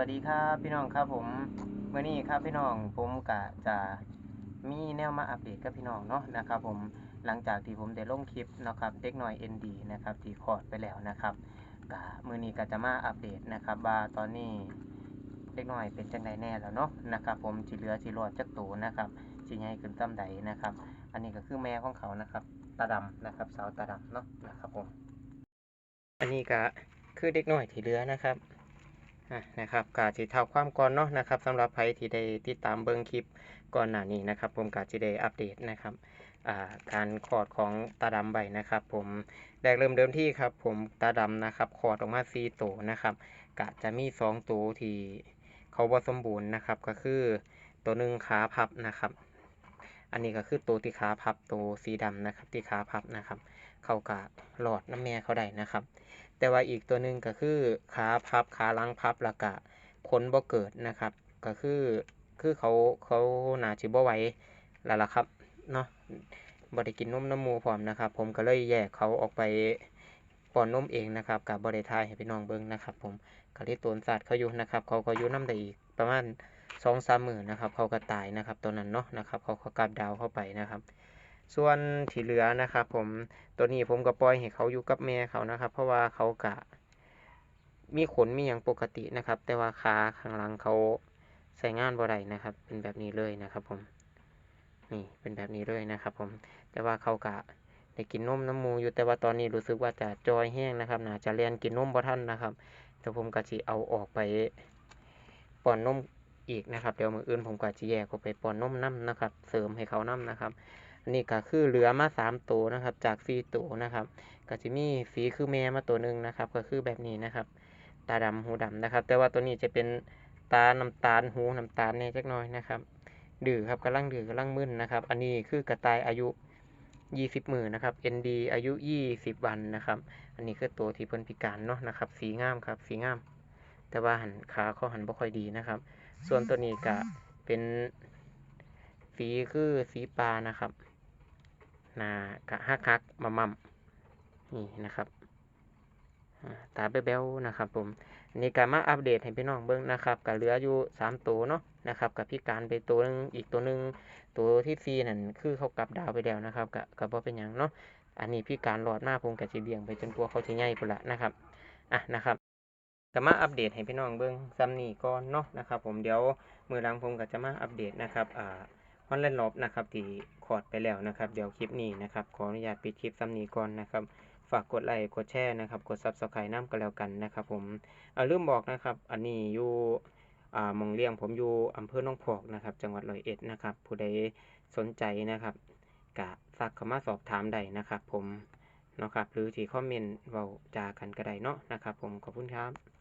วัสดีครับพี่น้องครับผมเมื่อนี้ครับพี่น้องผมกะจะมีแนวมาอัปเดตกับพี่น้องเนาะนะครับผมหลังจากที่ผมได้ลงคลิปนะครับเด็กหน่อย ND นะครับที่คลอดไปแล้วนะครับกะมื่อนี้ก็จะมาอัปเดตนะครับว่าตอนนี้เด็กหน่อยเป็นจังไดแน่แล้วเนาะนะครับผมสิเหลือสิรอดจักโตนะครับสิใหญ่ขึ้นซ้ำใดนะครับ อันนี้ก็คือแม่ของเขานะครับตาดำนะครับสาวตาดำเนาะนะครับผมอันนี้ก็คือเด็กน้อยที่เหลือนะครับ นะครับกาจิเท่าความก่อนเนาะนะครับสำหรับใครที่ได้ติดตามเบิ้งคลิปก่อนหน้านี้นะครับ ผมกาจิได้อัปเดตนะครับการคลอดของตาดำใบนะครับ ผมแรกเริ่มเดิมที่ครับ ผมตาดำนะครับคลอดออกมาสี่ตัวนะครับกะจะมีสองตัวที่เขาบ่สมบูรณ์นะครับ ก็คือตัวหนึ่งขาพับนะครับ อันนี้ก็คือตัวที่ขาพับตัวสีดำนะครับที่ขาพับนะครับ เขากะหลอดน้ำแม่เขาได้นะครับ แต่ว่าอีกตัวหนึ่งก็คือขาพับขาลังพับแล้วก็ผลบ่เกิดนะครับ ก็คือคือเขาเขาหนาชิบ่ไหวแล้วล่ะครับเนาะบ่ได้กินนมน้ำมูพร้อมนะครับ ผมก็เลยแยกเขาออกไปป้อนนมเองนะครับ กับบ่ได้ทายให้พี่น้องเบิ่งนะครับ ผมก็เลยตนสัตว์เขาอยู่นะครับ เขาก็อยู่น้ำได้อีกประมาณ สองสามหมื่นนะครับ เขาก็ตายนะครับตัวนั้นเนาะนะครับ เขาก็กลับดาวเข้าไปนะครับ ส่วนที่เหลือนะครับ ผมตัวนี้ผมก็ปล่อยให้เขาอยู่กับแม่เขานะครับ เพราะว่าเขากะมีขนมีอย่างปกตินะครับ แต่ว่าขาข้างหลังเขาใส่งานบ่ได้นะครับ เป็นแบบนี้เลยนะครับ ผมนี่เป็นแบบนี้เลยนะครับ ผมแต่ว่าเขากะได้กินนมน้ำมูอยู่แต่ว่าตอนนี้รู้สึกว่าจะจอยแห้งนะครับน่าจะเรียนกินนมบ่ทันนะครับแต่ผมก็สิเอาออกไปป้อนนม อีกนะครับ เดี๋ยวมืออื่นผมก็จะแยกออกไปปอนนมน้ำนะครับ เสริมให้เขาน้ำนะครับ อันนี้ก็คือเหลือมาสามตัวนะครับ จากสี่ตัวนะครับ ก็จะมีสีคือแม่มาตัวหนึ่งนะครับ ก็คือแบบนี้นะครับ ตาดำหูดำนะครับ แต่ว่าตัวนี้จะเป็นตาน้ำตาลหูน้ำตาลเนี่ยจักน่อยนะครับ ดื้อครับกำลังดื้อกำลังมึนนะครับ อันนี้คือกระต่ายอายุยี่สิบมือนะครับ ND อายุยี่สิบวันนะครับ อันนี้คือตัวที่เพิ่นพิการเนาะนะครับ สีงามครับ สีงาม แต่ว่าหันขาเขาหันบ่ค่อยดีนะครับ ส่วนตัวนี้ก็เป็นสีคือสีปลานะครับหน้ากะฮักฮักมามั่มนี่นะครับตาแบ๊วๆนะครับ ผมนนี้ก็มาอัปเดตให้พี่น้องเบิ่งนะครับก็เหลืออยู่สามตัวเนาะนะครับกับพิการไปตัวหนึงอีกตัวหนึงตัวที่สี่นั่นคือเขากลับดาวไปแล้วนะครับก็ก็บ่เป็นหยังเนาะอันนี้พิการหลอดมากผมก็สิเลี้ยงไปจนตัวเขาสิใหญ่พุ่นละนะครับอะนะครับ ก็มาอัปเดตให้พี่น้องเบิ่งซ้ำนี้ก่อนเนาะนะครับ ผมเดี๋ยวมือหลังผมก็จะมาอัปเดตนะครับอ่าฮอนแลนลบนะครับที่คอร์ดไปแล้วนะครับ เดี๋ยวคลิปนี้นะครับขออนุญาตปิดคลิปซ้ำนี้ก่อนนะครับฝากกดไลค์กดแชร์นะครับ กด Subscribe น้ำกันแล้วกันนะครับ ผมอ่าลืมบอกนะครับ อันนี้อยู่อ่ามองเลี้ยงผมอยู่อำเภอหนองพอกนะครับ จังหวัดร้อยเอ็ดนะครับ ผู้ใดสนใจนะครับกะสักเข้ามาสอบถามได้นะครับ ผมเนาะครับหรือที่คอมเมนต์เว้าจากันก็ได้เนาะนะครับ ผมขอบคุณครับ